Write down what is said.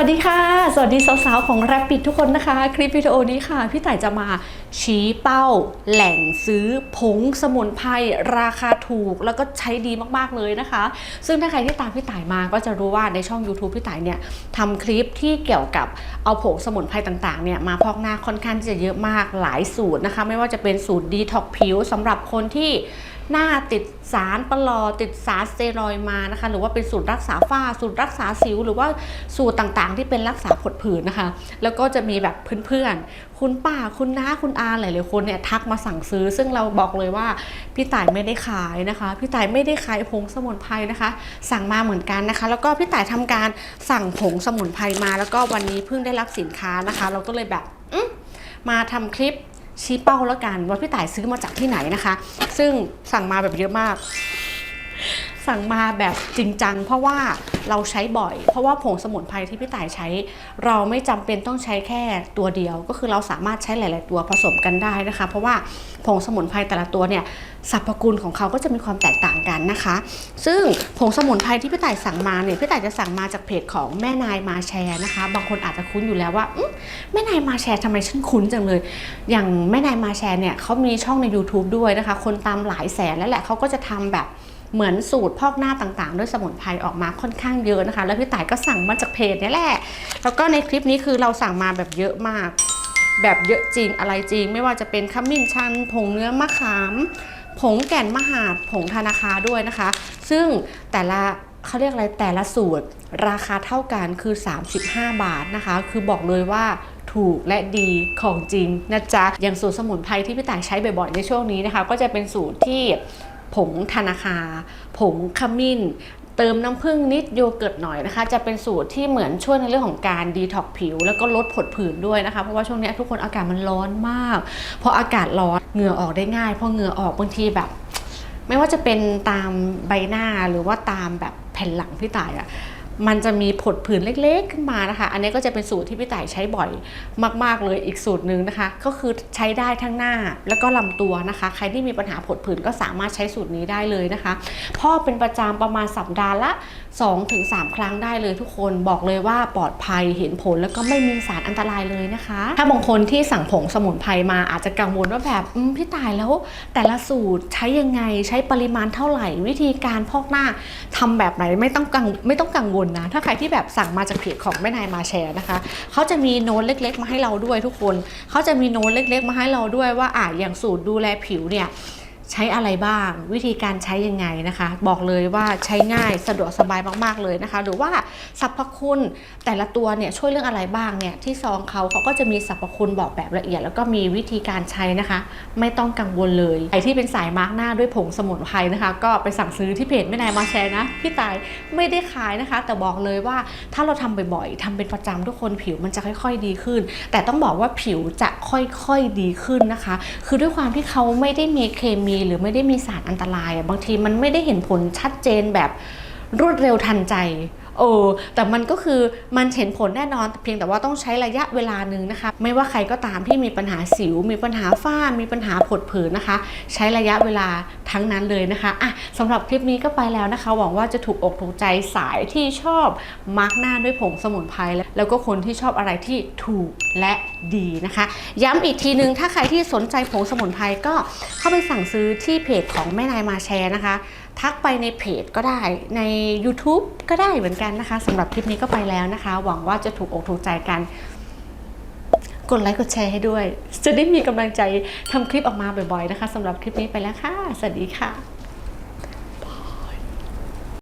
วัสดีค่ะ สวัสดีสาวๆ ของแรปปิดทุกคนนะคะ คลิปวิดีโอนี้ค่ะ พี่ต่ายจะมาชี้เป้า แหล่งซื้อผงสมุนไพรราคาถูกแล้วก็ใช้ดีมากๆเลยนะคะ ซึ่งถ้าใครที่ตามพี่ต่ายมาก็จะรู้ว่าในช่อง YouTube พี่ต่ายเนี่ยทำคลิปที่เกี่ยวกับเอาผงสมุนไพรต่างๆเนี่ยมาพอกหน้าค่อนข้างที่จะเยอะมากหลายสูตรนะคะ ไม่ว่าจะเป็นสูตรดีท็อกผิวสำหรับคนที่ หน้าติดสารประหลอติดสารสเตียรอยมานะคะ หรือว่าเป็นสูตรรักษาฝ้า สูตรรักษาสิว หรือว่าสูตรต่างๆ ที่เป็นรักษาผดผื่นนะคะ แล้วก็จะมีแบบเพื่อนๆ คุณป้าคุณน้าคุณอาหลายๆคนเนี่ยทักมาสั่งซื้อ ซึ่งเราบอกเลยว่าพี่ต่ายไม่ได้ขายนะคะ พี่ต่ายไม่ได้ขายผงสมุนไพรนะคะ สั่งมาเหมือนกันนะคะ แล้วก็พี่ต่ายทำการสั่งผงสมุนไพรมา แล้วก็วันนี้เพิ่งได้รับสินค้านะคะ เราก็เลยแบบมมาทำคลิป ชี้เป้าแล้วกันว่าพี่ต่ายซื้อมาจากที่ไหนนะคะ ซึ่งสั่งมาแบบเยอะมาก สั่งมาแบบจริงจังเพราะว่า เราใช้บ่อย เพราะว่าผงสมุนไพรที่พี่ต่ายใช้ เราไม่จำเป็นต้องใช้แค่ตัวเดียว ก็คือเราสามารถใช้หลาย ๆ ตัวผสมกันได้นะคะ เพราะว่าผงสมุนไพรแต่ละตัวเนี่ยสรรพคุณของเขาก็จะมีความแตกต่างกันนะคะ ซึ่งผงสมุนไพรที่พี่ต่ายสั่งมาเนี่ยพี่ต่ายจะสั่งมาจากเพจของแม่นายมาแชร์นะคะ บางคนอาจจะคุ้นอยู่แล้วว่าแม่นายมาแชร์ทำไมฉันคุ้นจังเลย อย่างแม่นายมาแชร์เนี่ยเขามีช่องใน YouTube ด้วยนะคะ คนตามหลายแสนแล้วแหละเขาก็จะทำแบบเหมือนสูตรพอกหน้าต่างๆ ด้วยสมุนไพรออกมาค่อนข้างเยอะนะคะ แล้วพี่ต่ายก็สั่งมาจากเพจนี่แหละ แล้วก็ในคลิปนี้คือเราสั่งมาแบบเยอะมาก แบบเยอะจริงอะไรจริง ไม่ว่าจะเป็นขมิ้นชัน ผงเนื้อมะขาม ผงแก่นมหาด ผงธนาคาด้วยนะคะ ซึ่งแต่ละเขาเรียกอะไรแต่ละสูตร ราคาเท่ากันคือ 35 บาทนะคะ คือบอกเลยว่าถูกและดีของจริงนะจ๊ะ อย่างสูตรสมุนไพรที่พี่ต่ายใช้บ่อยๆในช่วงนี้นะคะ ก็จะเป็นสูตรที่ผงธนาคา ผงขมิ้น เติมน้ำผึ้งนิดโยเกิร์ตหน่อยนะคะ จะเป็นสูตรที่เหมือนช่วยในเรื่องของการดีท็อกผิว แล้วก็ลดผดผื่นด้วยนะคะ เพราะว่าช่วงนี้ทุกคนอากาศมันร้อนมากพออากาศร้อนเหงื่อออกได้ง่ายพอเหงื่อออกบางทีแบบ ไม่ว่าจะเป็นตามใบหน้าหรือว่าตามแบบแผ่นหลังพี่ต่ายอะ่ะ มันจะมีผดผื่นเล็กๆขึ้นมานะคะ อันนี้ก็จะเป็นสูตรที่พี่ต่ายใช้บ่อยมาก ๆ เลยอีกสูตรหนึ่งนะคะ ก็คือใช้ได้ทั้งหน้าแล้วก็ลำตัวนะคะ ใครที่มีปัญหาผดผื่นก็สามารถใช้สูตรนี้ได้เลยนะคะพ่อกเป็นประจำประมาณสัปดาห์ละ 2-3 ครั้งได้เลยทุกคนบอกเลยว่าปลอดภัยเห็นผลแล้วก็ไม่มีสารอันตรายเลยนะคะ ถ้าบางคนที่สั่งผงสมุนไพรมาอาจจะกังวลว่าแบบพี่ต่ายแล้ว แต่ละสูตรใช้ยังไงใช้ปริมาณเท่าไหร่ วิธีการพอกหน้าทำแบบไหนไม่ต้องกังไม่ต้องกังวลนะ ถ้าใครที่แบบสั่งมาจากเพจของแม่นายมาแชร์นะคะเขาจะมีโน้ตเล็ก ๆ มาให้เราด้วยทุกคนเขาจะมีโน้ตเล็ก ๆ มาให้เราด้วยว่าอ่าอย่างสูตรดูแลผิวเนี่ย ใช้อะไรบ้าง วิธีการใช้ยังไงนะคะ บอกเลยว่าใช้ง่ายสะดวกสบายมากๆเลยนะคะ หรือว่าสรรพคุณแต่ละตัวเนี่ยช่วยเรื่องอะไรบ้างเนี่ยที่ซองเขาเขาก็จะมีสรรพคุณบอกแบบละเอียด แล้วก็มีวิธีการใช้นะคะ ไม่ต้องกังวลเลยใครที่เป็นสายมาร์กหน้าด้วยผงสมุนไพรนะคะ ก็ไปสั่งซื้อที่เพจแม่นายมาแชร์นะพี่ตายไม่ได้ขายนะคะ แต่บอกเลยว่าถ้าเราทำบ่อยๆทำเป็นประจำทุกคนผิวมันจะค่อย ๆ ดีขึ้น แต่ต้องบอกว่าผิวจะค่อยๆดีขึ้นนะคะ คือด้วยความที่เขาไม่ได้มีเคมีหรือไม่ได้มีสารอันตราย บางทีมันไม่ได้เห็นผลชัดเจนแบบรวดเร็วทันใจ โอ้แต่มันก็คือมันเห็นผลแน่นอน เพียงแต่ว่าต้องใช้ระยะเวลาหนึ่งนะคะ ไม่ว่าใครก็ตามที่มีปัญหาสิว มีปัญหาฝ้า มีปัญหาผดผื่นนะคะ ใช้ระยะเวลาทั้งนั้นเลยนะคะอะสำหรับคลิปนี้ก็ไปแล้วนะคะ หวังว่าจะถูกอกถูกใจสายที่ชอบมาร์กหน้าด้วยผงสมุนไพรแล้วก็คนที่ชอบอะไรที่ถูกและดีนะคะ ย้ำอีกทีนึงถ้าใครที่สนใจผงสมุนไพรก็เข้าไปสั่งซื้อที่เพจของแม่นายมาแชร์นะคะ ทักไปในเพจก็ได้ใน YouTube ก็ได้เหมือนกันนะคะสำหรับคลิปนี้ก็ไปแล้วนะคะ หวังว่าจะถูกอกถูกใจกัน กดไลค์กดแชร์ให้ด้วย จะได้มีกำลังใจทำคลิปออกมาบ่อยๆนะคะสำหรับคลิปนี้ไปแล้วค่ะ สวัสดีค่ะ